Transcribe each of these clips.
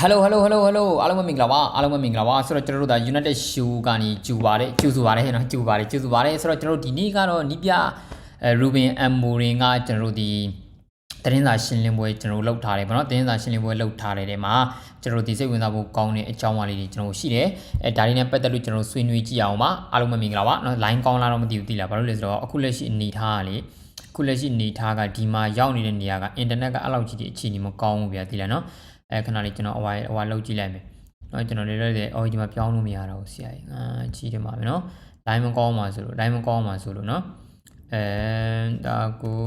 ဟယ်လိုဟယ်လိုဟယ်လိုဟယ်လိုအားလုံးပဲမင်္ဂလာပါအားလုံးပဲမင်္ဂလာပါဆိုတော့ကျွန်တော်တို့ဒါ United Show ကနေကျူပါတယ်ကျူစုပါတယ်နော်ကျူပါတယ်ကျူစုပါတယ်ဆိုတော့ကျွန်တော်တို့ဒီနေ့ကတော့နီးပြအဲ Ruben Amorim ကကျွန်တော်တို့ဒီ သတင်းစာရှင်းလင်းပွဲကျွန်တော်တို့လုပ်ထားတယ်ဗောနော်သတင်းစာရှင်းလင်းပွဲလုပ်ထားတဲ့နေရာမှာကျွန်တော်တို့ဒီစိတ်ဝင်စားဖို့ကောင်းတဲ့အကြောင်းအရာလေးတွေကျွန်တော်တို့ရှိတယ်အဲဒါလေးနဲ့ပတ်သက်လို့ကျွန်တော်တို့ဆွေးနွေးကြည့်အောင်ပါအားလုံးပဲမင်္ဂလာပါနော် line ကောင်းလားတော့မသိဘူးသိလားဘာလို့လဲဆိုတော့အခုလက်ရှိအနေထားကလေအခုလက်ရှိအနေထားကဒီမှာရောက်နေတဲ့နေရာကအင်တာနက်ကအဲ့လောက်ကြီးဒီအခြေအနေမကောင်းဘူးဗျာသိလားနော်အဲခဏလေးကျွန်တော်အဝါအဝါလောက်ကြည့်လိုက်မယ်။နော်ကျွန်တော်လည်းလည်းအော်ဒီမှာပြောင်းလို့မရတော့ဘူးဆရာကြီး။အာကြီးတယ်မှာပဲနော်။ line မကောင်းပါဆိုလို့ line မကောင်းပါဆိုလို့နော်။အဲဒါကို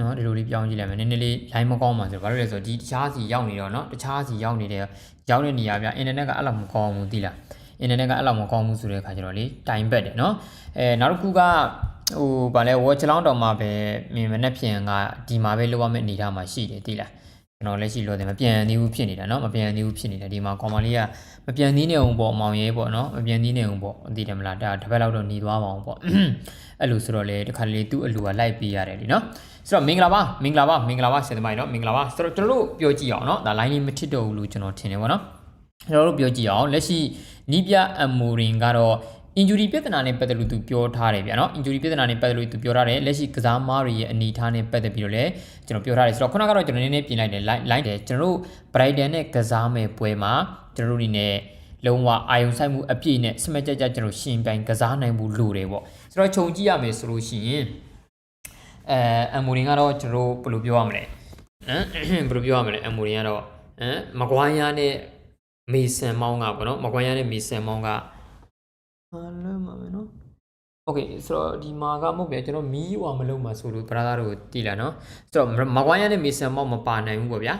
နော်ဒီလိုလေးပြောင်းကြည့်လိုက်မယ်နည်းနည်းလေး line မကောင်းပါဆိုတော့ဘာလို့လဲဆိုတော့ဒီတခြားစီရောက်နေတော့နော်တခြားစီရောက်နေတဲ့ရောက်တဲ့နေရာပြအင်တာနက်ကအဲ့လောက်မကောင်းဘူးသိလားအင်တာနက်ကအဲ့လောက်မကောင်းဘူးဆိုတဲ့အခါကျတော့လေတိုင်ဘက်တယ်နော်အဲနောက်တစ်ခုကဟိုဗာလဲ watch လောင်းတော်မှာပဲမြင်မနဲ့ဖြင်ကဒီမှာပဲလောက်ရမယ့်အနေထားမှာရှိတယ်သိလား ကျွန်တော်လက်ရှိလို့တယ်မပြန်သေးဘူးဖြစ်နေတာเนาะမပြန်သေးဘူးဖြစ်နေတာဒီမှာကောင်မလေးကမပြန်သေးနေအောင်ပေါ့မောင်ရဲပေါ့เนาะမပြန်သေးနေအောင်ပေါ့သိတယ်မလားဒါတစ်ပတ်လောက်တော့หนีသွားပါအောင်ပေါ့အဲ့လိုဆိုတော့လေတခါလေသူ့အလူကလိုက်ပေးရတယ်လीเนาะဆိုတော့မင်္ဂလာပါမင်္ဂလာပါမင်္ဂလာပါဆင်သမိုင်းเนาะမင်္ဂလာပါဆိုတော့ကျွန်တော်တို့ပြောကြည့်အောင်เนาะဒါ line လေးမထစ်တော့ဘူးလို့ကျွန်တော်ထင်တယ်ပေါ့เนาะကျွန်တော်တို့ပြောကြည့်အောင်လက်ရှိနီးပြအမိုရင်ကတော့ injury ပြဿနာနဲ့ပတ်သက်လို့သူပြောထားတယ်ဗျာနော် injury ပြဿနာနဲ့ပတ်သက်လို့သူပြောထားတယ်လက်ရှိကစားမားတွေရဲ့အနေအထားနဲ့ပတ်သက်ပြီးတော့လည်းကျွန်တော်ပြောထားတယ်ဆိုတော့ခုနကတော့ကျွန်တော်နည်းနည်းပြင်လိုက်တယ် line line တယ်ကျွန်တော်တို့ Brighton နဲ့ကစားမဲ့ပွဲမှာကျွန်တော်တို့အနေနဲ့လုံးဝအာယုံဆိုင်မှုအပြည့်နဲ့စမက်ကြကြကျွန်တော်ရှင်ပြိုင်ကစားနိုင်မှုလိုတယ်ပေါ့ဆိုတော့ခြုံကြည့်ရမယ်ဆိုလို့ရှိရင်အဲအမိုရင်ကတော့ကျွန်တော်တို့ဘယ်လိုပြောရမလဲဟမ်ဘယ်လိုပြောရမလဲအမိုရင်ကတော့ဟမ်မကွိုင်းယားနဲ့မေဆန်မောင်းကပေါ့နော်မကွိုင်းယားနဲ့မေဆန်မောင်းကမ လွတ်မှာပဲနော်โอเคဆိုတော့ဒီမှာကမဟုတ်ပြန်ကျွန်တော်မီးဟွာမလုံးမှာဆိုလို့ brother တို့တည်လာနော်ဆိုတော့မကွိုင်းရနဲ့မီဆန်မောက်မပါနိုင်ဘူးပေါ့ဗျာ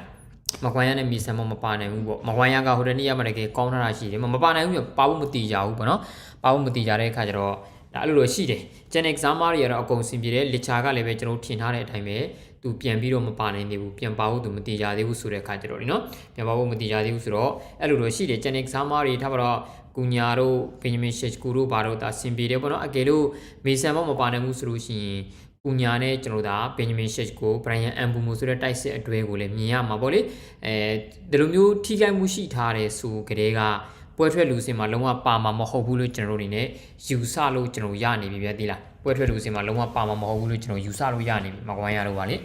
မကွိုင်းရနဲ့မီဆန်မောက်မပါနိုင်ဘူးပေါ့မကွိုင်းရကဟိုတနေ့ရမှာတကယ်ကောင်းထတာရှိတယ်မပါနိုင်ဘူးပြပါဖို့မတည်ကြဘူးပေါ့နော်ပါဖို့မတည်ကြတဲ့အခါကျတော့ဒါအဲ့လိုလိုရှိတယ်ကျန် exam တွေကတော့အကုန်စင်ပြေတယ်လစ်ချာကလည်းပဲကျွန်တော်ထင်ထားတဲ့အတိုင်းပဲ သူပြန်ပြီးတော့မပါနိုင်သေးဘူးပြန်ပါဖို့သူမတည်ကြသေးဘူးဆိုတဲ့အခါကျတော့လीနော်ပြန်ပါဖို့မတည်ကြသေးဘူးဆိုတော့အဲ့လိုလိုရှိတယ်ကျန် exam တွေထားပါတော့ကူညာတို့ဘင်ဂျမင်ရှက်ကူတို့ဘာတို့ဒါစင်ပြေတယ်ပေါ့နော်အကယ်လို့မေဆန်မမပါနိုင်ဘူးဆိုလို့ရှိရင်ကူညာနဲ့ကျွန်တော်ဒါဘင်ဂျမင်ရှက်ကိုဘရိုင်ယန်အမ်ဘူမိုဆိုတဲ့တိုက်စစ်အတွဲကိုလည်းမြင်ရမှာပေါ့လေအဲဒီလိုမျိုးထိခိုက်မှုရှိထားတဲ့ဆိုကြတဲ့ကပွဲထွက်လူစင်မှာလုံးဝပါမှာမဟုတ်ဘူးလို့ကျွန်တော်တို့အနေနဲ့ယူဆလို့ကျွန်တော်ရနေပြီဗျာသိလား ပွဲထွက်လူစင်မှာလုံးဝပါမှာမဟုတ်ဘူးလို့ကျွန်တော်ယူဆလို့ရနေပြီမကွမ်းရတော့ပါလေ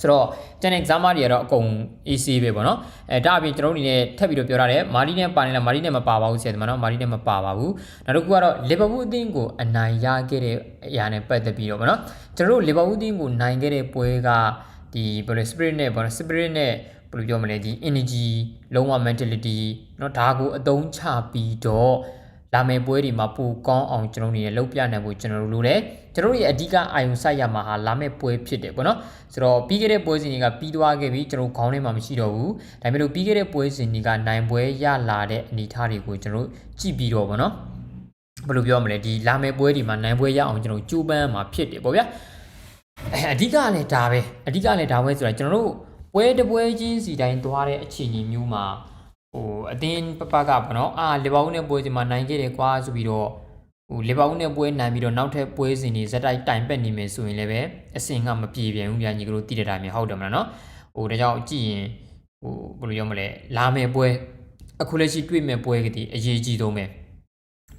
ဆိုတော့ကျန်တဲ့ exam တွေကတော့အကုန် AC ပဲပေါ့နော်အဲဒါအပြင်ကျွန်တော်တို့အနေနဲ့ထပ်ပြီးတော့ပြောရတယ်မာရီနဲ့ပါနေလားမာရီနဲ့မပါပါဘူးဆရာဒီမှာနော်မာရီနဲ့မပါပါဘူးနောက်တစ်ခုကတော့လီဗာပူးအသင်းကိုအနိုင်ရခဲ့တဲ့အရာနဲ့ပတ်သက်ပြီးတော့ပေါ့နော်ကျွန်တော်တို့လီဗာပူးအသင်းကိုနိုင်ခဲ့တဲ့ပွဲကဒီဘယ်လို spirit နဲ့ပေါ့နော် spirit နဲ့ဘယ်လိုပြောမလဲဒီ energy လုံးဝ mentality เนาะဒါကိုအသုံးချပြီးတော့ လာမယ့်ပွဲတွေမှာပိုကောင်းအောင်ကျွန်တော်တို့နေလှုပ်ပြနိုင်ဖို့ကျွန်တော်တို့လိုတယ်ကျွန်တော်တို့ရဲ့အဓိကအာယုံစိုက်ရမှာဟာလာမယ့်ပွဲဖြစ်တယ်ပေါ့နော်ဆိုတော့ပြီးခဲ့တဲ့ပွဲစဉ်တွေကပြီးသွားခဲ့ပြီကျွန်တော်ခေါင်းထဲမှာမရှိတော့ဘူးဒါပေမဲ့လို့ပြီးခဲ့တဲ့ပွဲစဉ်တွေကနိုင်ပွဲရလာတဲ့အနေအထားတွေကိုကျွန်တော်တို့ကြည့်ပြီးတော့ပေါ့နော်ဘယ်လိုပြောမလဲဒီလာမယ့်ပွဲတွေမှာနိုင်ပွဲရအောင်ကျွန်တော်ကြိုးပမ်းမှာဖြစ်တယ်ပေါ့ဗျာအဲအဓိကလည်းဒါပဲအဓိကလည်းဒါပဲဆိုတာကျွန်တော်တို့ပွဲတစ်ပွဲချင်းစီတိုင်းသွားတဲ့အခြေအနေမျိုးမှာ ဟိုအတင်းပပကပေါ့နော်အာလီဗာပူးနဲ့ပွဲစဉ်မှာနိုင်ခဲ့တယ်ကွာဆိုပြီးတော့ဟိုလီဗာပူးနဲ့ပွဲနိုင်ပြီးတော့နောက်ထပ်ပွဲစဉ်တွေဇက်တိုက်တိုင်ပက်နေမယ်ဆိုရင်လည်းပဲအစင်ကမပြေပြန်ဘူးဗျာညီကတို့တည်တဲ့တိုင်းမျိုးဟုတ်တယ်မလားနော်ဟိုဒါကြောင့်ကြည့်ရင်ဟိုဘယ်လိုပြောမလဲလာမယ်ပွဲအခုလက်ရှိတွေ့မဲ့ပွဲကတည်းအရေးကြီးဆုံးပဲ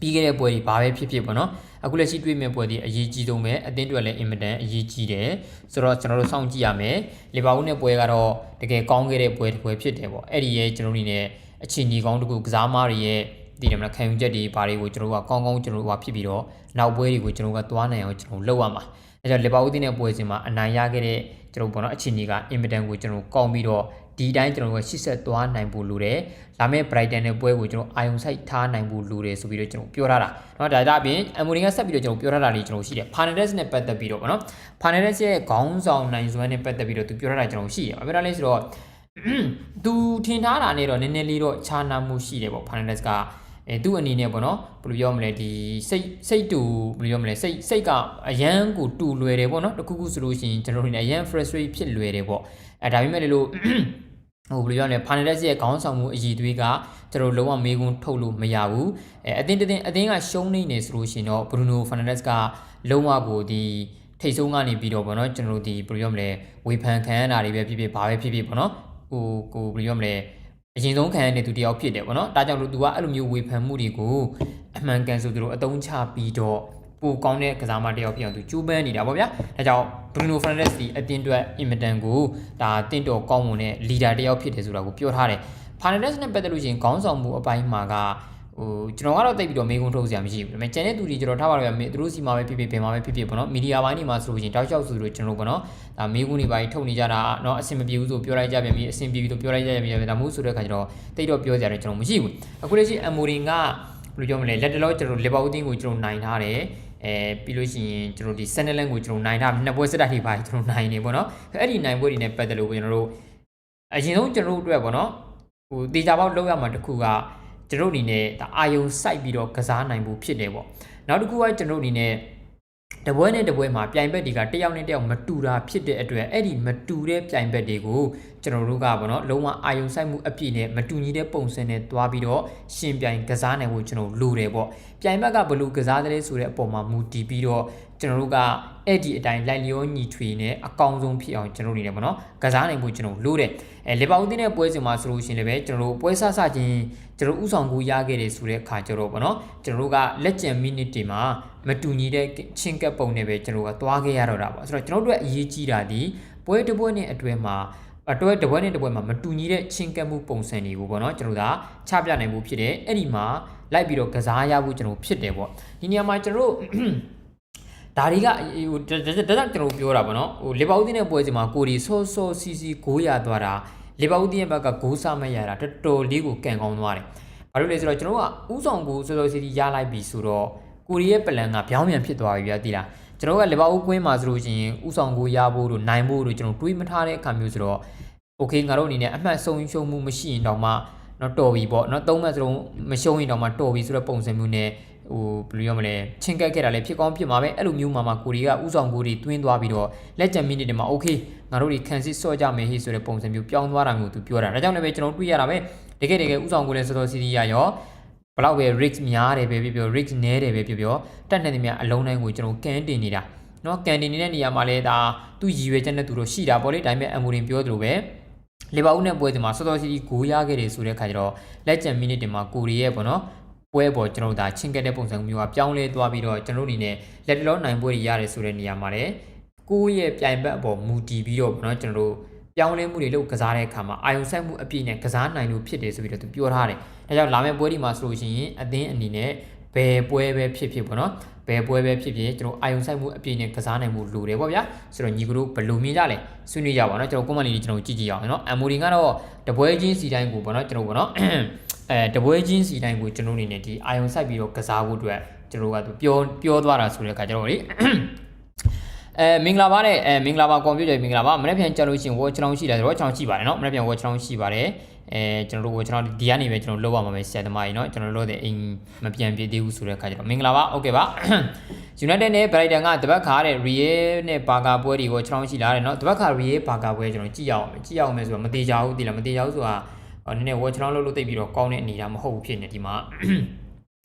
ပြီးခဲ့တဲ့ပွဲတွေဘာပဲဖြစ်ဖြစ်ပေါ့နော်အခုလက်ရှိတွေ့မဲ့ပွဲတွေအရေးကြီးဆုံးပဲအသင်းတွေလည်းအင်မတန်အရေးကြီးတယ်ဆိုတော့ကျွန်တော်တို့စောင့်ကြည့်ရမယ်လီဗာပူးနဲ့ပွဲကတော့တကယ်ကောင်းခဲ့တဲ့ပွဲတစ်ပွဲဖြစ်တယ်ပေါ့အဲ့ဒီရဲ့ကျွန်တော်တို့နေနဲ့ အချင်းကြီးကောင်းတကူကစားမားတွေရဲ့ဒီနေမှာခံယူချက်တွေဘာတွေကိုကျွန်တော်တို့ကကောင်းကောင်းကျွန်တော်တို့ကဖြစ်ပြီးတော့နောက်ပွဲတွေကိုကျွန်တော်တို့ကသွားနိုင်အောင်ကျွန်တော်လုပ်ရမှာအဲကြောင့်လီဗာပူးတင်းရဲ့ပွဲစဉ်မှာအနိုင်ရခဲ့တဲ့ကျွန်တော်ဘောနော်အချင်းကြီးကအင်မတန်ကိုကျွန်တော်ကောင်းပြီးတော့ဒီတိုင်းကျွန်တော်တို့ကရှစ်ဆက်သွားနိုင်ဖို့လိုတယ်။ဒါမဲ့ Brighton ရဲ့ပွဲကိုကျွန်တော်အာယုံဆိုင်ထားနိုင်ဖို့လိုတယ်ဆိုပြီးတော့ကျွန်တော်ပြောထားတာ။နော်ဒါဒါအပြင် Amorin ကဆက်ပြီးတော့ကျွန်တော်ပြောထားတာလေးကျွန်တော်ရှိတယ်။ Fernandez နဲ့ပတ်သက်ပြီးတော့ဗောနော်။ Fernandez ရဲ့ခေါင်းဆောင်နိုင်စွမ်းနဲ့ပတ်သက်ပြီးတော့သူပြောထားတာကျွန်တော်ရှိတယ်။ဘာပြောတာလဲဆိုတော့ သူထင်ထားတာနဲ့တော့နည်းနည်းလေးတော့ခြားနာမှုရှိတယ်ပေါ့ Fernandes ကအဲသူ့အနေနဲ့ပေါ့နော်ဘယ်လိုပြောမလဲဒီစိတ်စိတ်တူဘယ်လိုပြောမလဲစိတ်စိတ်ကအရန်ကိုတူလွယ်တယ်ပေါ့နော်တခုခုဆိုလို့ရှိရင်ကျွန်တော်တို့နေအရန် frustrate ဖြစ်လွယ်တယ်ပေါ့အဲဒါပေမဲ့လေလို့ဟိုဘယ်လိုပြောရလဲဖာနယ်လက်ရဲ့ခေါင်းဆောင်မှုအည်သွေးကကျွန်တော်လုံးဝမေးခွန်းထုတ်လို့မရဘူးအဲအတင်းတင်းအတင်းကရှုံးနေနေဆိုလို့ရှိရင်တော့ဘရူနိုဖာနယ်လက်ကလုံးဝကိုဒီထိတ်ဆုံးကနေပြီးတော့ဗောနော်ကျွန်တော်တို့ဒီဘယ်လိုပြောမလဲဝေဖန်ခံရတာတွေပဲဖြစ်ဖြစ်ဘာပဲဖြစ်ဖြစ်ဗောနော် ဟိုကိုဘယ်လိုပြောမလဲအရင်ဆုံးခံရတဲ့သူတယောက်ဖြစ်တယ်ဗောနော်ဒါကြောင့်လို့ तू ကအဲ့လိုမျိုးဝေဖန်မှုတွေကိုအမှန်ကန်ဆိုသူတို့အတုံးချပြီးတော့ပိုကောင်းတဲ့ကစားမတစ်ယောက်ဖြစ်အောင်သူကြိုးပမ်းနေတာပေါ့ဗျာဒါကြောင့် Bruno Fernandes ဒီအတင်းအတွက်အင်မတန်ကိုဒါတင့်တော်ကောင်းမွန်တဲ့ leader တစ်ယောက်ဖြစ်တယ်ဆိုတာကိုပြောထားတယ် Fernandes နဲ့ပတ်သက်လို့ရှိရင်ခေါင်းဆောင်မှုအပိုင်းမှာက ဟိုကျွန်တော်ကတော့တိတ်ပြီးတော့မေးခွန်းထုတ်စရာမရှိဘူးဒါပေမဲ့ကျန်တဲ့သူတွေကျွန်တော်ထားပါတော့ဗျာသူတို့စီမှာပဲဖြစ်ဖြစ်ဘယ်မှာပဲဖြစ်ဖြစ်ပေါ့နော်မီဒီယာပိုင်းတွေမှာဆိုလို့ရှိရင်တောက်လျှောက်ဆိုလို့ကျွန်တော်ပေါ့နော်ဒါမေးခွန်းတွေပိုင်းထုတ်နေကြတာเนาะအဆင်မပြေဘူးဆိုပြောလိုက်ကြပြန်ပြီအဆင်ပြေပြီလို့ပြောလိုက်ကြပြန်ပြီဒါမှမဟုတ်ဆိုတဲ့ခါကျတော့တိတ်တော့ပြောကြရတယ်ကျွန်တော်မရှိဘူးအခုလက်ရှိအမိုရင်ကဘယ်လိုပြောမလဲလက်တလောကျွန်တော်လီဗာပူးတင်းကိုကျွန်တော်နိုင်ထားတယ်အဲပြီးလို့ရှိရင်ကျွန်တော်ဒီဆန်နလန်ကိုကျွန်တော်နိုင်ထားနှစ်ပွဲစစ်တိုက်ထိပါကျွန်တော်နိုင်နေပေါ့နော်အဲ့ဒီနိုင်ပွဲတွေနဲ့ပတ်သက်လို့ကျွန်တော်တို့အရင်ဆုံးကျွန်တော်တို့အတွက်ပေါ့နော်ဟိုတေချာပေါက်လောက်ရမှာတစ်ခုက ကျွန်တော်အနေနဲ့ဒါအာယုံစိုက်ပြီးတော့ကစားနိုင်ဖို့ဖြစ်တယ်ပေါ့နောက်တစ်ခုကကျွန်တော်အနေနဲ့ တပွဲနဲ့တပွဲမှာပြိုင်ဘက်တွေကတယောက်နဲ့တယောက်မတူတာဖြစ်တဲ့အတွက်အဲ့ဒီမတူတဲ့ပြိုင်ဘက်တွေကိုကျွန်တော်တို့ကပေါ့နော်လုံးဝအာယုံဆိုင်မှုအပြည့်နဲ့မတူညီတဲ့ပုံစံနဲ့တွားပြီးတော့ရှင်ပြိုင်ကစားနိုင်ဖို့ကျွန်တော်လိုတယ်ပေါ့ပြိုင်ဘက်ကဘယ်လိုကစားတယ်ဆိုတဲ့အပေါ်မှာမူတည်ပြီးတော့ကျွန်တော်တို့ကအဲ့ဒီအတိုင်းလိုက်လျောညီထွေနဲ့အကောင်းဆုံးဖြစ်အောင်ကျွန်တော်နေတယ်ပေါ့နော်ကစားနိုင်ဖို့ကျွန်တော်လိုတယ်အဲလေဘာဦးတင်းတဲ့ပွဲစဉ်မှာဆိုလို့ရှိရင်လည်းပဲကျွန်တော်တို့ပွဲဆဆချင်းကျွန်တော်ဥဆောင်ကူရခဲ့တယ်ဆိုတဲ့အခါကျတော့ပေါ့နော်ကျွန်တော်တို့ကလက်ကျန်မိနစ်တွေမှာ မတူညီတဲ့ချင်းကပ်ပုံနဲ့ပဲကျွန်တော်ကသွားခဲ့ရတော့တာပေါ့ဆိုတော့ကျွန်တော်တို့အရေးကြီးတာဒီပွဲတစ်ပွဲနဲ့အတွဲမှာအတွဲတစ်ပွဲနဲ့တစ်ပွဲမှာမတူညီတဲ့ချင်းကပ်မှုပုံစံတွေကိုပေါ့နော်ကျွန်တော်တို့ကချပြနိုင်မှုဖြစ်တယ်အဲ့ဒီမှာလိုက်ပြီးတော့ကစားရဖို့ကျွန်တော်ဖြစ်တယ်ပေါ့ဒီနေရာမှာကျွန်တော်တို့ဒါတွေကဟိုဒါကြောင့်ကျွန်တော်ပြောတာပေါ့နော်ဟိုလီဗာပူးတင်းရဲ့ပွဲစဉ်မှာကိုဒီဆော့ဆော့စီစီ9ရသွားတာလီဗာပူးတင်းရဲ့ဘက်ကဂိုးစမရတာတော်တော်လေးကိုကန်ကောင်းသွားတယ်ဘာလို့လဲဆိုတော့ကျွန်တော်ကဥဆောင်ကိုဆော့ဆော့စီစီရလိုက်ပြီဆိုတော့ ကိုရီရဲ့ပလန်ကပြောင်းပြန်ဖြစ်သွားပြီဗျာတိလားကျွန်တော်ကလီဗာပူးကွင်းမှာဆိုလို့ရှိရင်ဥဆောင်ကိုရဖို့တို့နိုင်ဖို့တို့ကျွန်တော်တွေးမထားတဲ့အခါမျိုးဆိုတော့โอเคငါတို့အနေနဲ့အမှတ်ဆုံးရှုံးမှုမရှိရင်တော့မှတော့တော်ပြီပေါ့เนาะသုံးမှတ်စလုံးမရှုံးရင်တော့မှတော်ပြီဆိုတဲ့ပုံစံမျိုးနဲ့ဟိုဘယ်လိုရမလဲချင်းကက်ခဲ့တာလည်းဖြစ်ကောင်းဖြစ်မှာပဲအဲ့လိုမျိုးမှာမှကိုရီကဥဆောင်ကိုရီတွင်းသွားပြီးတော့လက်ကျန်မိနစ်တွေမှာโอเคငါတို့ဒီခံစစ်ဆော့ကြမယ်ဟိဆိုတဲ့ပုံစံမျိုးပြောင်းသွားတာမျိုးသူပြောတာဒါကြောင့်လည်းပဲကျွန်တော်တွေ့ရတာပဲတကယ်တကယ်ဥဆောင်ကိုလည်းစောစောစီစီရရော ဘလောက်ပဲ risk များတယ်ပဲပြောပြော risk နည်းတယ်ပဲပြောပြောတက်နေတယ်များအလုံးတိုင်းကိုကျွန်တော်ကန်တင်နေတာเนาะကန်တင်နေတဲ့နေရာမှာလည်းဒါသူ့ရည်ရွယ်ချက်နဲ့သူတို့ရှိတာပေါ့လေဒါပေမဲ့အမူရင်ပြောသလိုပဲလီဗာပူးနဲ့ပွဲဒီမှာစောစောစီစီဂိုးရခဲ့တယ်ဆိုတဲ့ခါကျတော့လက်ကျန်မိနစ်တွေမှာကိုရီရဲ့ပေါ့နော်ပွဲပေါ်ကျွန်တော်တို့ဒါချင်းကက်တဲ့ပုံစံမျိုးကပြောင်းလဲသွားပြီးတော့ကျွန်တော်တို့အနေနဲ့လက်တလောနိုင်ပွဲတွေရတယ်ဆိုတဲ့နေရာမှာလည်းကိုယ့်ရဲ့ပြိုင်ဘက်အပေါ်မူတည်ပြီးတော့ပေါ့နော်ကျွန်တော်တို့ပြောင်းလဲမှုတွေလုပ်ကစားတဲ့အခါမှာအာယုံဆိုင်မှုအပြည့်နဲ့ကစားနိုင်လို့ဖြစ်တယ်ဆိုပြီးတော့သူပြောထားတယ်။ ဒါကြောင့်လာမယ့်ပွဲဒီမှာဆိုလို့ရှိရင်အသင်းအနေနဲ့ဘယ်ပွဲပဲဖြစ်ဖြစ်ပေါ့နော်ဘယ်ပွဲပဲဖြစ်ဖြစ်ကျွန်တော်အာယုံဆိုင်မှုအပြည့်နဲ့ကစားနိုင်မှုလိုတယ်ပေါ့ဗျာဆိုတော့ညီကတို့ဘယ်လိုမြင်ကြလဲဆွေးနွေးကြပါတော့ကျွန်တော်ကွန်မန့်လေးကျွန်တော်ကြည့်ကြည့်အောင်နော်အမိုဒီကတော့တပွဲချင်းစီတိုင်းကိုပေါ့နော်ကျွန်တော်ပေါ့နော်အဲတပွဲချင်းစီတိုင်းကိုကျွန်တော်အနေနဲ့ဒီအာယုံဆိုင်ပြီးတော့ကစားဖို့အတွက်ကျွန်တော်ကသူပြောပြောသွားတာဆိုတဲ့အခါကျတော့လေအဲမင်္ဂလာပါတဲ့အဲမင်္ဂလာပါကွန်ပျူတာမင်္ဂလာပါမနေ့ပြန်ကြလို့ရှိရင် watch ချောင်းရှိတယ်ဆိုတော့ချောင်းရှိပါတယ်နော်မနေ့ပြန် watch ချောင်းရှိပါတယ် အဲကျွန်တော်တို့ကျွန်တော်ဒီကနေပဲကျွန်တော်လောက်ပါမှာပဲဆရာသမားကြီးเนาะကျွန်တော်တို့တဲ့အိမ်မပြန်ပြည့်သေးဘူးဆိုတဲ့အခါကျတော့မင်္ဂလာပါโอเคပါ United နဲ့ Brighton ကတပတ်ခါတဲ့ Real နဲ့ Barca ပွဲတွေကိုကျွန်တော်ရှိလာတယ်เนาะတပတ်ခါ Real Barca ပွဲကျွန်တော်ကြည့်ရအောင်ကြည့်ရအောင်မယ်ဆိုတော့မသေးကြဘူးဒီလားမသေးကြဘူးဆိုတာနည်းနည်း watch ချောင်းလို့လို့တိတ်ပြီးတော့ကောင်းတဲ့အနေအထားမဟုတ်ဘူးဖြစ်နေဒီမှာ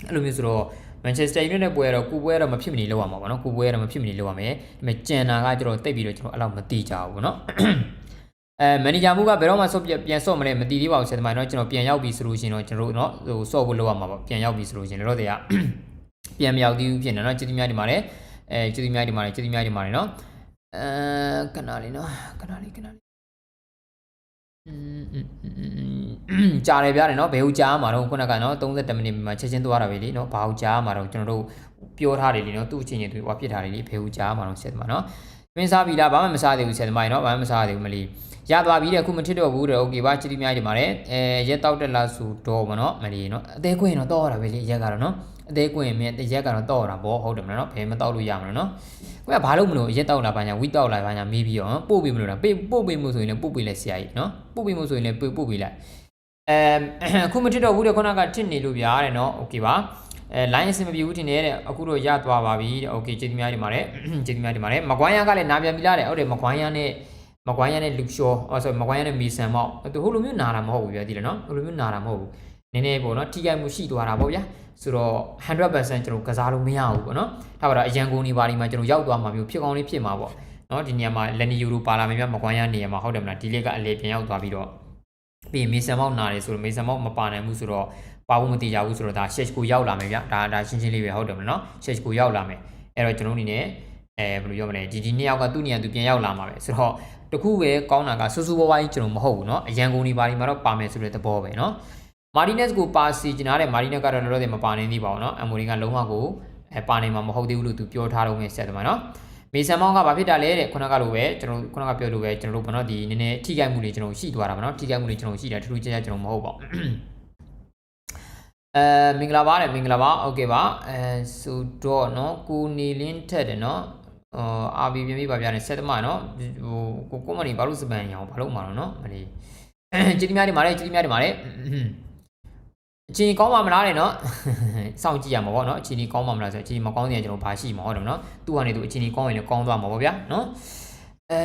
အဲ့လိုမျိုးဆိုတော့ Manchester United နဲ့ပွဲတော့ကိုပွဲတော့မဖြစ်မနေလောက်ရမှာပါเนาะကိုပွဲတော့မဖြစ်မနေလောက်ရမယ်ဒါပေမဲ့ကြံတာကကျွန်တော်တိတ်ပြီးတော့ကျွန်တော်အဲ့လောက်မသေးကြဘူးเนาะ အဲမန်နေဂျာမှုကဘယ်တော့မှဆော့ပြန်ဆော့မလဲမတည်သေးပါဘူးဆယ်သမားเนาะကျွန်တော်ပြန်ရောက်ပြီဆိုလို့ရှိရင်တော့ကျွန်တော်တို့เนาะဟိုဆော့ဖို့လောက်ရမှာပါပြန်ရောက်ပြီဆိုလို့ရှိရင်တော့တည်းကပြန်မရောက်သေးဘူးဖြစ်နေเนาะချစ်သမားဒီမှာလည်းအဲချစ်သမားဒီမှာလည်းချစ်သမားဒီမှာလည်းเนาะအဲခဏလေးเนาะခဏလေးခဏလေးကြားတယ်ပြတယ်เนาะဘယ်ဟုတ်ကြားမှာတော့ခုနကเนาะ32မိနစ်မှာချက်ချင်းသွားတာပဲလीเนาะဘာဟုတ်ကြားမှာတော့ကျွန်တော်တို့ပြောထားတယ်လीเนาะသူ့အချင်းချင်းသူဟောပြစ်ထားတယ်လीဘယ်ဟုတ်ကြားမှာတော့ဆက်သမားเ นาะပင်းစားပြီလားဘာမှမစားသေးဘူးဆက်သမားเนาะဘာမှမစားသေးဘူးမလီရသွားပြီတဲ့အခုမထစ်တော့ဘူးတဲ့โอเคပါချစ်တိများဒီမှာတဲ့အဲရက်တောက်တက်လားဆိုတော့မเนาะမလီเนาะအသေးခွင့်တော့တော့ရတာပဲလीရက်ကတော့เนาะအသေးကွင်မြင်တရက်ကတော့တော့တာဗောဟုတ်တယ်မလားနော်ဘယ်မတော့လို့ရမလဲနော်ကိုကဘာလို့မလို့ရက်တော့လာပါညာဝီတော့လာပါညာမေးပြီးတော့ပို့ပေးမလို့လားပေးပို့ပေးမှုဆိုရင်လည်းပို့ပေးလိုက်ဆရာကြီးနော်ပို့ပေးမှုဆိုရင်လည်းပို့ပို့ပေးလိုက်အဲအခုမထစ်တော့ဘူးတဲ့ခုနကထစ်နေလို့ပြားတယ်နော်โอเคပါ အဲ line အဆင်မပြေဘူးထင်တယ်တဲ့အခုတော့ရသွားပါပြီတဲ့ okay ကျေးဇူးများတင်ပါတယ်ကျေးဇူးများတင်ပါတယ်မကွိုင်းရကလည်းနားပြန်ပြီလားတဲ့ဟုတ်တယ်မကွိုင်းရနဲ့မကွိုင်းရနဲ့လူရှော်အော် sorry မကွိုင်းရနဲ့မီဆန်မောက်သူဟိုလိုမျိုးနာတာမဟုတ်ဘူးပြောသေးတယ်နော်ဟိုလိုမျိုးနာတာမဟုတ်ဘူးနည်းနည်းပေါ့နော်ထိခိုက်မှုရှိသွားတာပေါ့ဗျာဆိုတော့100%ကျွန်တော်ကစားလို့မရဘူးပေါ့နော်ဒါကတော့အရန်ကုန်နေပါဒီမှာကျွန်တော်ရောက်သွားမှာမျိုးဖြစ်ကောင်းလေးဖြစ်မှာပေါ့နော်ဒီနေရာမှာလက်နီယူရိုပါလာမယ်ဗျမကွမ်းရနေရာမှာဟုတ်တယ်မလားဒီလက်ကအလေပြန်ရောက်သွားပြီးတော့ပြီးရင်မေဆန်မောက်နာတယ်ဆိုတော့မေဆန်မောက်မပါနိုင်ဘူးဆိုတော့ ပါဖို့မတိကြဘူးဆိုတော့ဒါ share ကိုရောက်လာမယ်ဗျာဒါဒါရှင်းရှင်းလေးပဲဟုတ်တယ်မလားနော် share ကိုရောက်လာမယ်အဲ့တော့ကျွန်တော်အနေနဲ့အဲဘယ်လိုပြောမလဲဒီဒီနှစ်ယောက်ကသူ့နေရာသူပြန်ရောက်လာမှာပဲဆိုတော့တခုပဲကောင်းတာကဆူဆူဝါးဝါးကြီးကျွန်တော်မဟုတ်ဘူးเนาะအရန်ကုန်ဒီပါဒီမှာတော့ပါမယ်ဆိုတဲ့သဘောပဲเนาะမာတီနက်စ်ကိုပါစီကျင်လာတဲ့မာတီနက်ကတော့လောလောဆယ်မပါနိုင်သေးပါဘူးเนาะအမိုရီကလုံးဝကိုအဲပါနိုင်မှာမဟုတ်သေးဘူးလို့သူပြောထားတော့မယ်ဆက်တယ်မှာเนาะမေဆန်မောင်းကဘာဖြစ်တာလဲတဲ့ခုနကလိုပဲကျွန်တော်ခုနကပြောလို့ပဲကျွန်တော်တို့ဘာလို့ဒီနည်းနည်းထိခိုက်မှုတွေကျွန်တော်ရှိသွားတာပါเนาะထိခိုက်မှုတွေကျွန်တော်ရှိတယ်ထူးထူးခြားခြားကျွန်တော်မဟုတ်ပါဘူး အဲမင်္ဂလာပါတဲ့မင်္ဂလာပါโอเคပါအဲဆိုတော့เนาะကိုနေလင်းထက်တယ်เนาะအာအာဘီပြပြပါဗျာနဲ့ဆက်သမားเนาะဟိုကိုကွန်မနီဘာလို့စပန်ရအောင်ဘာလို့မှာတော့เนาะမလေးကြည်တိများဒီမှာလေကြည်တိများဒီမှာလေအချင်းကောင်းပါမလားတဲ့เนาะစောင့်ကြည့်ရမှာပေါ့เนาะအချင်းကောင်းပါမလားဆိုအချင်းမကောင်းတဲ့ကျွန်တော်ဘာရှိမှာဟုတ်တယ်เนาะသူ့ဟာနေသူအချင်းကောင်းရင်လည်းကောင်းသွားမှာပေါ့ဗျာเนาะ အဲ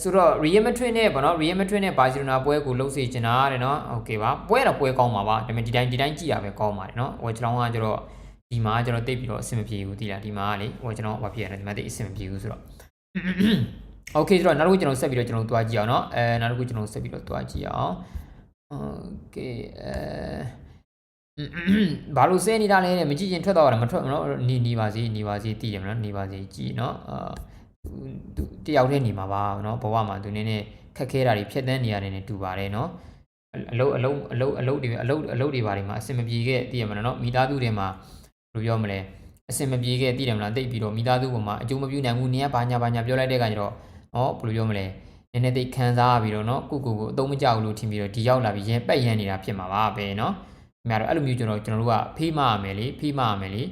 ဆိုတော့ Real Madrid နဲ့ပေါ့နော် Real Madrid နဲ့ Barcelona ပွဲကိုလှုပ်စေချင်တာတဲ့เนาะโอเคပါပွဲတော့ပွဲကောင်းပါပါဒါပေမဲ့ဒီတိုင်းဒီတိုင်းကြည့်ရပဲကောင်းပါတယ်เนาะဟိုကျွန်တော်ကကျတော့ဒီမှာကျွန်တော်တိတ်ပြီးတော့အဆင်မပြေဘူးတိလားဒီမှာလေဟိုကျွန်တော်ဘာဖြစ်ရလဲဒီမှာတိတ်အဆင်မပြေဘူးဆိုတော့โอเคဆိုတော့နောက်တစ်ခုကျွန်တော်ဆက်ပြီးတော့ကျွန်တော်တွားကြည့်အောင်เนาะအဲနောက်တစ်ခုကျွန်တော်ဆက်ပြီးတော့တွားကြည့်အောင်โอเคအဲဘာလို့စဲနေတာလဲတဲ့မကြည့်ရင်ထွက်တော့တယ်မထွက်နော်နေနေပါစေနေပါစေတည်တယ်မနော်နေပါစေကြည်နော်အာသူ တယောက်တည်းနေမှာပါနော်ဘဝမှာသူနည်းနည်းခက်ခဲတာတွေဖြတ်သန်းနေရတယ်နဲ့တူပါတယ်နော်အလုတ်အလုတ်အလုတ်အလုတ်တွေအလုတ်အလုတ်တွေဘာတွေမှာအဆင်မပြေခဲ့တည်ရမလားနော်မိသားစုတွေမှာဘယ်လိုပြောမလဲအဆင်မပြေခဲ့တည်တယ်မလားတိတ်ပြီးတော့မိသားစုပေါ်မှာအကျိုးမပြုနိုင်ဘူးနင်ကဘာညာဘာညာပြောလိုက်တဲ့အခါကျတော့နော်ဘယ်လိုပြောမလဲနည်းနည်းသိခံစားပြီးတော့နော်ကိုကိုကိုအသုံးမကျဘူးလို့ထင်ပြီးတော့ဒီရောက်လာပြီးရင်ပက်ရန်နေတာဖြစ်မှာပါပဲနော်။မြတ်တော့အဲ့လိုမျိုးကျွန်တော်ကျွန်တော်တို့ကဖေးမရမယ်လေဖေးမရမယ်လေ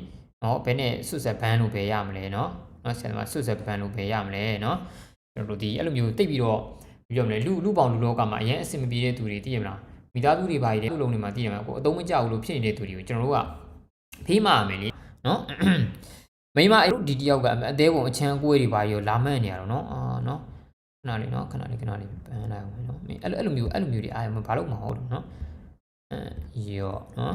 နော်ဘယ်နဲ့ဆွတ်ဆက်ဘန်းလို့ပဲရမလဲနော် နော်ဆယ်မှာဆွတ်ဆက်ဘန်းလို့ပဲရမလဲနော်ကျွန်တော်တို့ဒီအဲ့လိုမျိုးတိတ်ပြီးတော့ပြောမလဲလူလူပေါင်းလူလောကမှာအရင်အဆင်မပြေတဲ့သူတွေသိရမလားမိသားစုတွေပါရတဲ့လုံးတွေမှာသိရမှာကိုအသုံးမကျဘူးလို့ဖြစ်နေတဲ့သူတွေကိုကျွန်တော်တို့ကဖေးမရမယ်လေနော်မိမအဲ့ဒီတယောက်ကအသေးပုံအချမ်းကွေးတွေပါရောလာမှန်းနေရတော့နော်အာနော်ခဏလေးနော်ခဏလေးခဏလေးပန်းလိုက်အောင်နော်အဲ့လိုအဲ့လိုမျိုးအဲ့လိုမျိုးတွေအားရမဘာလို့မဟုတ်တော့နော်အဲရောနော်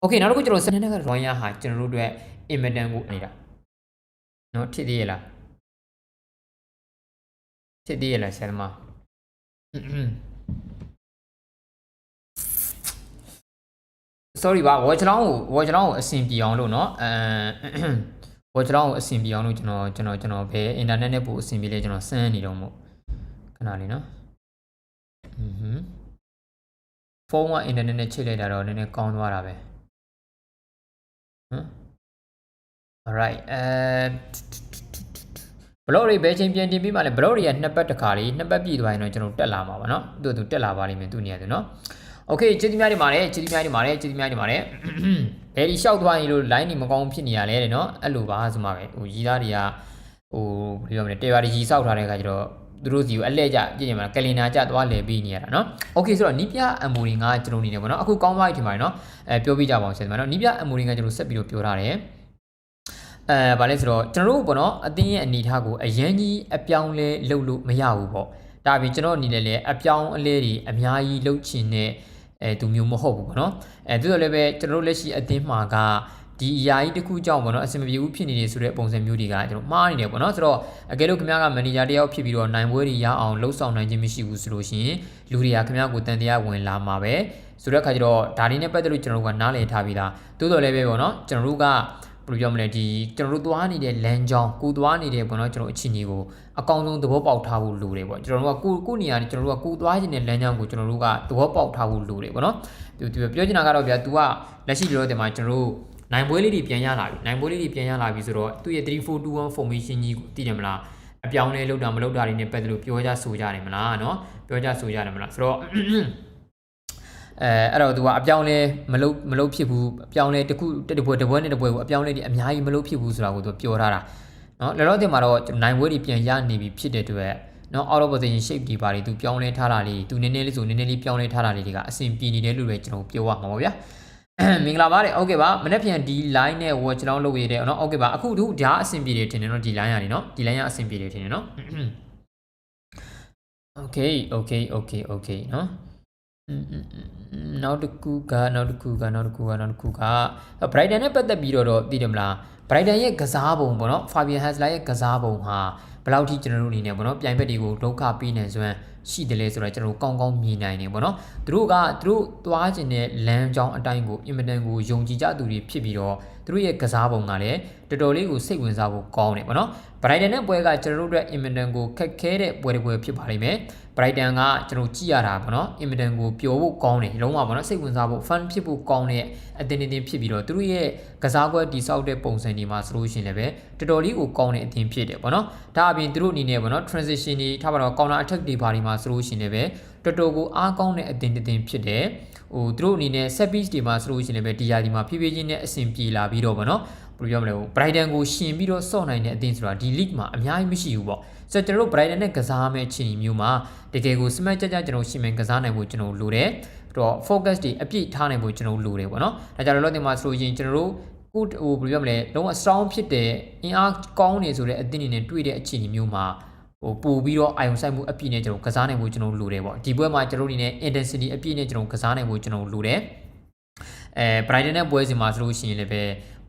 โอเคနောက်တစ်ခုကျွန်တော်စနေနေ့ကရွန်ရဟာကျွန်တော်တို့အတွက်အင်မတန်ကိုနေတာ နော်ဖြစ်သေးရလားဖြစ်သေးရလားဆရာမ sorry ပါ watch down ကို watch down ကိုအဆင်ပြေအောင်လို့เนาะအဲ watch down ကိုအဆင်ပြေအောင်လို့ကျွန်တော်ကျွန်တော်ကျွန်တော်ဘယ် internet နဲ့ပို့အဆင်ပြေလဲကျွန်တော်စမ်းနေတော့မို့ခဏလေးเนาะอือဟึဖုန်းက internet နဲ့ချိန်လိုက်တာတော့နည်းနည်းကောင်းသွားတာပဲဟမ် alright အဲဘလော့တွေဘယ်ချိန်ပြန်တင်ပြီးမှလဲဘလော့တွေကနှစ်ပတ်တစ်ခါလေးနှစ်ပတ်ပြည့်သွားရင်တော့ကျွန်တော်တက်လာမှာပါเนาะသူ့သူတက်လာပါလိမ့်မယ်သူ့နေရာသူเนาะโอเคကျေးဇူးများတင်ပါတယ်ကျေးဇူးများတင်ပါတယ်ကျေးဇူးများတင်ပါတယ်ဘယ်ဒီလျှောက်သွားရင်လို့ line နေမကောင်းဖြစ်နေရလဲတဲ့เนาะအဲ့လိုပါဆိုမှပဲဟိုရီးသားတွေကဟိုဘယ်လိုပြောမလဲတေဝါရီစောက်ထားတဲ့အခါကျတော့သူတို့စီကိုအလှည့်ကြပြည့်နေမှာကလင်နာကြသွားလဲပြီးနေရတာเนาะโอเคဆိုတော့နီးပြအမိုရီငါကျွန်တော်နေတယ်ပေါ့เนาะအခုကောင်းသွားပြီထင်ပါတယ်เนาะအဲပြောပြကြပါအောင်ဆရာမเนาะနီးပြအမိုရီငါကျွန်တော်ဆက်ပြီးတော့ပြောထားတယ် အဲဗာလဲဆိုတော့ကျွန်တော်တို့ပေါ့နော်အတင်းရဲ့အနေထားကိုအရန်ကြီးအပြောင်းလဲလုပ်လို့မရဘူးပေါ့ဒါပြင်ကျွန်တော်အနေနဲ့လည်းအပြောင်းအလဲတွေအများကြီးလုပ်ချင်တဲ့အဲသူမျိုးမဟုတ်ဘူးပေါ့နော်အဲသို့တော်လည်းပဲကျွန်တော်တို့လက်ရှိအတင်းမှာကဒီအရာကြီးတစ်ခုကြောင့်ပေါ့နော်အဆင်မပြေဘူးဖြစ်နေနေဆိုတဲ့ပုံစံမျိုးတွေကကျွန်တော်မှားနေတယ်ပေါ့နော်ဆိုတော့အကယ်လို့ခင်ဗျားကမန်နေဂျာတယောက်ဖြစ်ပြီးတော့နိုင်ပွဲတွေရအောင်လှုပ်ဆောင်နိုင်ခြင်းမရှိဘူးဆိုလို့ရှိရင်လူတွေကခင်ဗျားကိုတန်တရားဝင်လာမှာပဲဆိုတဲ့အခါကျတော့ဒါလေးနဲ့ပတ်သက်လို့ကျွန်တော်တို့ကနားလည်ထားပြီးသားသို့တော်လည်းပဲပေါ့နော်ကျွန်တော်တို့က ဘယ်လိုပြောမလဲဒီကျွန်တော်တို့သွားနေတဲ့လမ်းကြောင်းကိုသွားနေတဲ့ပေါ့နော်ကျွန်တော်အချင်းကြီးကိုအကောင်းဆုံးသဘောပေါက်ထားဖို့လိုတယ်ပေါ့ကျွန်တော်တို့ကကိုကိုနေရာနေကျွန်တော်တို့ကကိုသွားခြင်းတဲ့လမ်းကြောင်းကိုကျွန်တော်တို့ကသဘောပေါက်ထားဖို့လိုတယ်ပေါ့နော်သူသူပြောချင်တာကတော့ဗျာ तू ကလက်ရှိလောလောဆယ်မှာကျွန်တော်တို့နိုင်ပွဲလေးတွေပြန်ရလာပြီနိုင်ပွဲလေးတွေပြန်ရလာပြီဆိုတော့သူ့ရဲ့3421 formation ကြီးကိုသိတယ်မလားအပြောင်းလဲလောက်တာမလောက်တာတွေနဲ့ပတ်သက်လို့ပြောကြဆိုကြတယ်မလားเนาะပြောကြဆိုကြတယ်မလားဆိုတော့ အဲအဲ့တော့သူကအပြောင်းလဲမလုပ်မလုပ်ဖြစ်ဘူးအပြောင်းလဲတစ်ခုတစ်ပွဲတစ်ပွဲနဲ့တစ်ပွဲကိုအပြောင်းလဲဒီအများကြီးမလုပ်ဖြစ်ဘူးဆိုတာကိုသူပြောထားတာเนาะလောလောဆယ်မှာတော့နိုင်ပွဲတွေပြန်ရနေပြီဖြစ်တဲ့အတွက်เนาะ out of position shape ဒီပါတွေသူပြောင်းလဲထားတာလေးသူနည်းနည်းလေးဆိုနည်းနည်းလေးပြောင်းလဲထားတာလေးတွေကအဆင်ပြေနေတယ်လို့ပဲကျွန်တော်ပြောရမှာပါဗျာမင်္ဂလာပါတဲ့โอเคပါမနေ့ပြန်ဒီ line နဲ့ watch ကျွန်တော်လုပ်ရတဲ့เนาะโอเคပါအခုတို့ဒါအဆင်ပြေတယ်ထင်တယ်เนาะဒီ line ရတယ်เนาะဒီ line ကအဆင်ပြေတယ်ထင်တယ်เนาะ okay okay okay okay เนาะอืมอืมอืมอืม နောက်တစ်ခုကနောက်တစ်ခုကနောက်တစ်ခုကနောက်တစ်ခုက Brighton နဲ့ပတ်သက်ပြီးတော့တော့သိတယ်မလား Brighton ရဲ့ကစားပုံပေါ့နော် Fabian Hansler ရဲ့ကစားပုံဟာဘယ်လောက်ထိကျွန်တော်တို့အနေနဲ့ပေါ့နော်ပြိုင်ဘက်တွေကိုဒုက္ခပေးနေဆိုရင်ရှိတယ်လေဆိုတော့ကျွန်တော်တို့ကောင်းကောင်းမြင်နိုင်နေပေါ့နော်သူတို့ကသူတို့သွားခြင်းတဲ့လမ်းကြောင်းအတိုင်းကိုအင်မတန်ကိုယုံကြည်ကြသူတွေဖြစ်ပြီးတော့သူတို့ရဲ့ကစားပုံကလည်းတော်တော်လေးကိုစိတ်ဝင်စားဖို့ကောင်းတယ်ပေါ့နော် Brighton နဲ့ပွဲကကျွန်တော်တို့အတွက်အင်မတန်ကိုခက်ခဲတဲ့ပွဲတစ်ပွဲဖြစ်ပါလိမ့်မယ် Brighton ကကျွန်တော်ကြည့်ရတာပေါ့နော်အင်မတန်ကိုပျော်ဖို့ကောင်းတယ်လုံးဝပေါ့နော်စိတ်ဝင်စားဖို့ fun ဖြစ်ဖို့ကောင်းတဲ့ အတင်းတင်းဖြစ်ပြီးတော့သူတို့ရဲ့ကစားပွဲတိစောက်တဲ့ပုံစံတွေမှာဆိုလို့ရှိရင်လည်းပဲတော်တော်လေးကိုကောင်းတဲ့အတင်းဖြစ်တယ်ပေါ့နော်ဒါအပြင်သူတို့အနေနဲ့ပေါ့နော် transition တွေထားပါတော့ counter attack တွေဘာတွေမှာဆိုလို့ရှိရင်လည်းပဲတော်တော်ကိုအားကောင်းတဲ့အတင်းတင်းဖြစ်တယ်ဟိုသူတို့အနေနဲ့ set piece တွေမှာဆိုလို့ရှိရင်လည်းပဲဒီယာဒီမှာဖြည်းဖြည်းချင်းနဲ့အဆင်ပြေလာပြီးတော့ပေါ့နော်ဘယ်လိုပြောမလဲဟို Brighton ကိုရှင်ပြီးတော့စော့နိုင်တဲ့အသင်းဆိုတာဒီ league မှာအများကြီးမရှိဘူးပေါ့ဆိုတော့ကျွန်တော်တို့ Brighton နဲ့ကစားမယ့်အချိန်မျိုးမှာတကယ်ကို smash ကြကြကျွန်တော်ရှင်မင်ကစားနိုင်ဖို့ကျွန်တော်လိုတယ် တော့ focus တွေအပြည့်ထားနိုင်ဖို့ကျွန်တော်လိုတယ်ပေါ့နော်ဒါကြောင့်လောလောဆယ်မှာဆိုရင်ကျွန်တော်တို့ကိုဟိုဘယ်လိုပြောမလဲလုံးဝ strong ဖြစ်တဲ့အင်အားကောင်းနေဆိုတဲ့အသင်းတွေနဲ့တွေ့တဲ့အခြေအနေမျိုးမှာဟိုပို့ပြီးတော့အာယုံဆိုင်မှုအပြည့်နဲ့ကျွန်တော်ကစားနိုင်ဖို့ကျွန်တော်လိုတယ်ပေါ့ဒီပွဲမှာကျွန်တော်တို့အနေနဲ့ intensity အပြည့်နဲ့ကျွန်တော်ကစားနိုင်ဖို့ကျွန်တော်လိုတယ်အဲ Brighton နဲ့ပွဲစဉ်မှာဆိုလို့ရှိရင်လည်းပဲ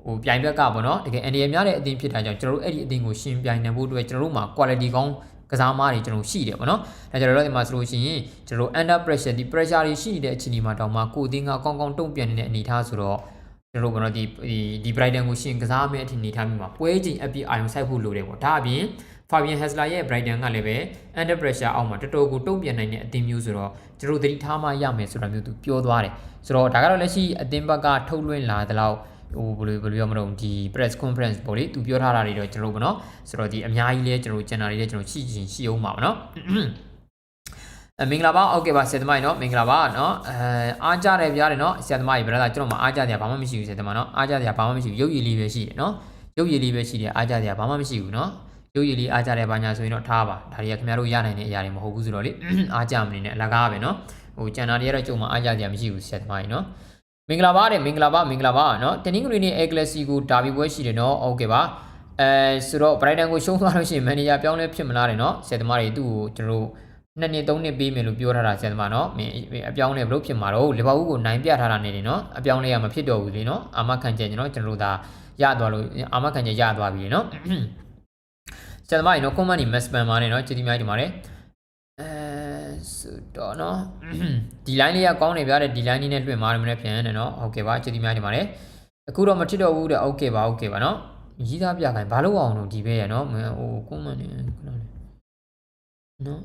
ဟိုပြိုင်ဘက်ကပေါ့နော်တကယ်အန်ဒီရများတဲ့အသင်းဖြစ်တာကြောင့်ကျွန်တော်တို့အဲ့ဒီအသင်းကိုရှင်ပြိုင်နိုင်ဖို့အတွက်ကျွန်တော်တို့မှာ quality ကောင်း ကစားမားတွေကျွန်တော်ရှိတယ်ပေါ့နော်ဒါကြတော့ဒီမှာဆိုလို့ရှိရင်ကျွန်တော် under pressure ဒီ pressure တွေရှိနေတဲ့အခြေအနေမှာတောင်မှကိုအသင်းကကောင်းကောင်းတုံ့ပြန်နေတဲ့အနေအထားဆိုတော့ကျွန်တော်တို့ကတော့ဒီဒီ Brighton ကိုရှင်ကစားမယ့်အနေအထားမျိုးမှာပွဲချိန်အပြည့်အာရုံစိုက်ဖို့လိုတယ်ပေါ့ဒါအပြင် Fabian Hasler ရဲ့ Brighton ကလည်းပဲ under pressure အောက်မှာတော်တော်ကိုတုံ့ပြန်နိုင်တဲ့အသင်းမျိုးဆိုတော့ကျွန်တော်သတိထားမှရမယ်ဆိုတာမျိုးသူပြောသွားတယ်ဆိုတော့ဒါကတော့လက်ရှိအသင်းဘက်ကထုတ်လွှင့်လာတဲ့လောက် ဟိုဘယ်လိုဘယ်လိုရမလို့ဒီ press conference ပေါ့လေသူပြောထားတာတွေတော့ကျွန်တော်ဗောနော်ဆိုတော့ဒီအများကြီးလဲကျွန်တော်ကျန်တာတွေလဲကျွန်တော်ရှိချင်ရှိအောင်ပါဗောနော်မင်္ဂလာပါဟုတ်ကဲ့ပါဆရာသမားရေနော်မင်္ဂလာပါနော်အဲအားကြတယ်ဗျာတယ်နော်ဆရာသမားရေဘရဒါကျွန်တော်မအားကြတယ်ဘာမှမရှိဘူးဆရာသမားနော်အားကြတယ်ဘာမှမရှိဘူးရုပ်ရည်လေးပဲရှိတယ်နော်ရုပ်ရည်လေးပဲရှိတယ်အားကြတယ်ဘာမှမရှိဘူးနော်ရုပ်ရည်လေးအားကြတယ်ဘာညာဆိုရင်တော့ထားပါဒါတွေကခင်ဗျားတို့ရနိုင်တဲ့အရာတွေမဟုတ်ဘူးဆိုတော့လေအားကြမနေနဲ့အလကားပဲနော်ဟိုကျန်တာတွေကတော့ကြုံမှာအားကြတယ်မရှိဘူးဆရာသမားရေနော် မင်္ဂလာပါတဲ့မင်္ဂလာပါမင်္ဂလာပါเนาะတနင်္ဂနွေနေ့အဲကလစီကိုဒါဘီပွဲရှိတယ်เนาะโอเคပါအဲဆိုတော့ Brighton ကိုရှုံးသွားလို့ရှိရင်မန်နေဂျာပြောင်းလဲဖြစ်မလားတဲ့เนาะဆရာသမားတွေသူ့ကိုကျွန်တော်တို့နှစ်နှစ်သုံးနှစ်ပေးမယ်လို့ပြောထားတာဆရာသမားเนาะမင်းအပြောင်းလဲဘလို့ဖြစ်မှာတော့လီဗာပူးကိုနိုင်ပြထားတာနေတယ်เนาะအပြောင်းလဲရမဖြစ်တော့ဘူးလေเนาะအာမခံချက်ကျွန်တော်ကျွန်တော်တို့ဒါရသွားလို့အာမခံချက်ရသွားပြီလေเนาะဆရာသမားတွေเนาะ comment တွေ mass spam มาနေเนาะကျေးဇူးများတင်ပါတယ်အဲဆို တော့เนาะဒီ line လေးကကောင်းနေပြတဲ့ဒီ line လေးနဲ့လွှင့်มาတယ်မနေ့ပြန်တယ်เนาะဟုတ်ကဲ့ပါကျေးဇူးများတင်ပါတယ်အခုတော့မထစ်တော့ဘူးတဲ့โอเคပါโอเคပါเนาะရေးသားပြခိုင်းဘာလို့အောင်လို့ဒီပဲရเนาะဟို comment နေခဏလေးเนาะ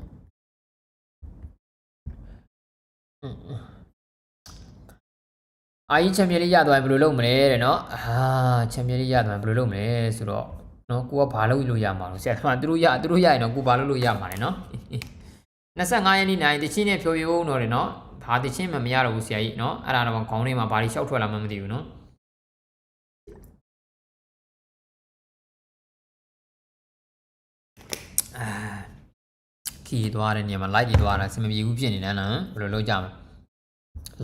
အာကြီးချန်ပီယံလိရသွားရင်ဘယ်လိုလုပ်မလဲတဲ့เนาะအာချန်ပီယံလိရသွားရင်ဘယ်လိုလုပ်မလဲဆိုတော့เนาะကိုကဘာလုပ်လို့ရမှာလို့ဆရာကသူတို့ရသူတို့ရရင်တော့ကိုဘာလုပ်လို့ရမှာလဲเนาะ 25ရက်နေ့နိုင်တချင်းနဲ့ဖြိုဖြိုးဦးတော့တယ်နော်ဒါတချင်းမှမရတော့ဘူးဆရာကြီးနော်အဲ့ဒါတော့ခေါင်းထဲမှာဘာတွေလျှောက်ထွက်လာမှမသိဘူးနော်ခီသွားတဲ့နေရာမှာ light ကြီးသွားတာစင်မပြေဘူးဖြစ်နေတယ်လားဘယ်လိုလုပ်ကြမလဲ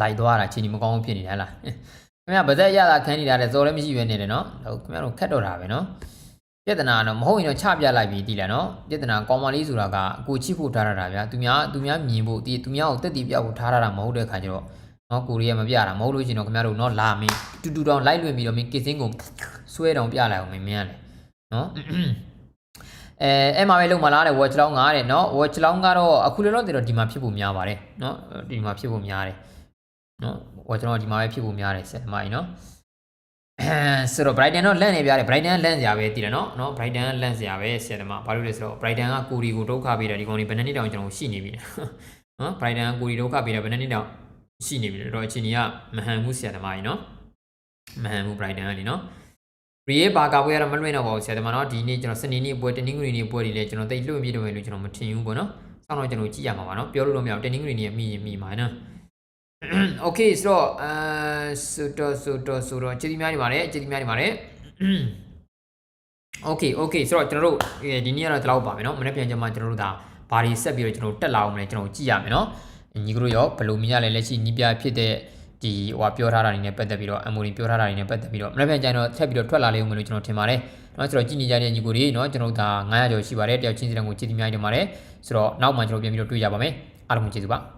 light သွားတာချင်းဒီမကောင်းဘူးဖြစ်နေတယ်လားခင်ဗျာဗဇက်ရတာခန်းနေတာတဲ့စော်လည်းမရှိပဲနေတယ်နော်ဟုတ်ခင်ဗျားတို့ခက်တော့တာပဲနော် ပြဿနာတော့မဟုတ်ရင်တော့ချပြလိုက်ပြီးတည်လားနော်ပြဿနာကောင်းမလေးဆိုတာကကိုချစ်ဖို့ထားရတာဗျာသူများသူများမြင်ဖို့တည်သူများကိုတက်တည်ပြဖို့ထားရတာမဟုတ်တဲ့ခါကျတော့နော်ကိုရီးယားမပြတာမဟုတ်လို့ရှင်တော့ခင်ဗျားတို့နော်လာမင်းတူတူတောင်လိုက်လွင်ပြီးတော့မင်းကစ်စင်းကိုဆွဲတောင်ပြလိုက်အောင်မင်းမင်းရတယ်နော်အဲအဲ့မှာပဲလုံမလားတဲ့ watch long ငါတဲ့နော် watch long ကတော့အခုလောလောဆယ်တော့ဒီမှာဖြစ်ဖို့များပါတယ်နော်ဒီမှာဖြစ်ဖို့များတယ်နော်ဟိုကျွန်တော်ဒီမှာပဲဖြစ်ဖို့များတယ်ဆက်မိုင်းနော် ဆိုတော့ Brighton တော့လန့်နေပြတယ် Brighton လန့်စရာပဲတည်တယ်နော်နော် Brighton လန့်စရာပဲဆက်တယ်မှာဘာလို့လဲဆိုတော့ Brighton ကကိုရီကိုဒုက္ခပေးတယ်ဒီကောင်လေးဘယ်နှစ်နှစ်တောင်ကျွန်တော်ရှိနေပြီနော် Brighton ကကိုရီဒုက္ခပေးတယ်ဘယ်နှစ်နှစ်တောင်ရှိနေပြီတော့အချိန်ကြီးကမဟန်မှုဆက်တယ်မှာကြီးနော်မဟန်မှု Brighton ကလीနော်ရီယေဘာကာပွဲကတော့မလွှင့်တော့ပါဘူးဆရာသမားနော်ဒီနေ့ကျွန်တော်စနေနေ့ပွဲတနင်္ဂနွေနေ့ပွဲတွေလည်းကျွန်တော်တိတ်လွှင့်ပြတယ်လို့ကျွန်တော်မထင်ဘူးပေါ့နော်စောင့်တော့ကျွန်တော်ကြည့်ရမှာပါနော်ပြောလို့တော့မရဘူးတနင်္ဂနွေနေ့မိရင်မိမှာနော် okay ဆိုတော့အဲဆိုတော့ဆိုတော့ဆိုတော့ကျေးဇူးများနေပါတယ်ကျေးဇူးများနေပါတယ် okay okay ဆိုတော့ကျွန်တော်တို့ဒီနေ့ကတော့ဒီလောက်ပါမယ်နော်မနေ့ပြန်ကြမှာကျွန်တော်တို့ဒါဘာတွေဆက်ပြီးတော့ကျွန်တော်တက်လာအောင်မလဲကျွန်တော်ကြည့်ရမယ်နော်ညီကတို့ရောဘယ်လိုမြင်ရလဲလက်ရှိညီးပြဖြစ်တဲ့ ဒီဟိုဟာပြောထားတာတွေနဲ့ပတ်သက်ပြီးတော့ MOD ပြောထားတာတွေနဲ့ပတ်သက်ပြီးတော့မနေ့ပြန်ကျရင်တော့ထပ်ပြီးတော့ထွက်လာလိမ့်ဦးမယ်လို့ကျွန်တော်ထင်ပါတယ်เนาะဆိုတော့ကြည်နေကြတဲ့ညီကိုတွေเนาะကျွန်တော်တို့ဒါ900ကျော်ရှိပါတယ်တယောက်ချင်းစီတန်းကိုကြည်တိမြိုင်းတင်ပါတယ်ဆိုတော့နောက်မှကျွန်တော်ပြန်ပြီးတော့တွေ့ကြပါမယ်အားလုံးကိုကျေးဇူးပါ